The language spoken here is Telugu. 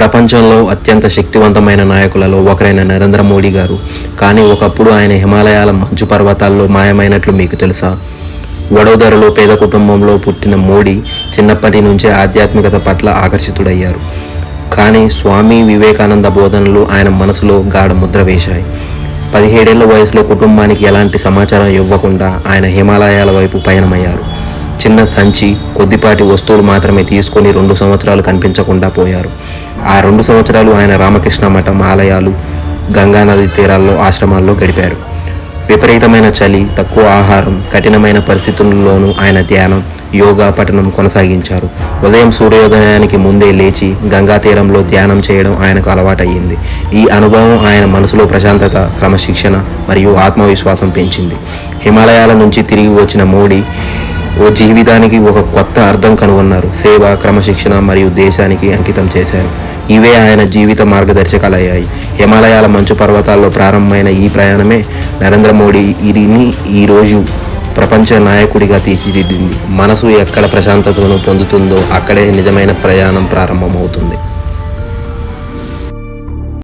ప్రపంచంలో అత్యంత శక్తివంతమైన నాయకులలో ఒకరైన నరేంద్ర మోడీ గారు. కానీ ఒకప్పుడు ఆయన హిమాలయాల మంచు పర్వతాల్లో మాయమైనట్లు మీకు తెలుసా? వడోదరలో పేద కుటుంబంలో పుట్టిన మోడీ చిన్నప్పటి నుంచే ఆధ్యాత్మికత పట్ల ఆకర్షితుడయ్యారు. కానీ స్వామి వివేకానంద బోధనలు ఆయన మనసులో గాఢ ముద్ర వేశాయి. పదిహేడేళ్ళ వయసులో కుటుంబానికి ఎలాంటి సమాచారం ఇవ్వకుండా ఆయన హిమాలయాల వైపు పయనమయ్యారు. చిన్న సంచి కొద్దిపాటి వస్తువులు మాత్రమే తీసుకొని రెండు సంవత్సరాలు కనిపించకుండా పోయారు. ఆ రెండు సంవత్సరాలు ఆయన రామకృష్ణ మఠం ఆలయాలు గంగానది తీరాల్లో ఆశ్రమాల్లో గడిపారు. విపరీతమైన చలి తక్కువ ఆహారం కఠినమైన పరిస్థితుల్లోనూ ఆయన ధ్యానం యోగా పఠనం కొనసాగించారు. ఉదయం సూర్యోదయానికి ముందే లేచి గంగా తీరంలో ధ్యానం చేయడం ఆయనకు అలవాటయ్యింది. ఈ అనుభవం ఆయన మనసులో ప్రశాంతత క్రమశిక్షణ మరియు ఆత్మవిశ్వాసం పెంచింది. హిమాలయాల నుంచి తిరిగి వచ్చిన మోడీ ఓ జీవితానికి ఒక కొత్త అర్థం కనుగొన్నారు. సేవ క్రమశిక్షణ మరియు దేశానికి అంకితం చేశారు. ఇవే ఆయన జీవిత మార్గదర్శకాలయ్యాయి. హిమాలయాల మంచు పర్వతాల్లో ప్రారంభమైన ఈ ప్రయాణమే నరేంద్ర మోడీ ఇరిని ఈరోజు ప్రపంచ నాయకుడిగా తీర్చిదిద్దింది. మనసు ఎక్కడ ప్రశాంతతను పొందుతుందో అక్కడే నిజమైన ప్రయాణం ప్రారంభమవుతుంది.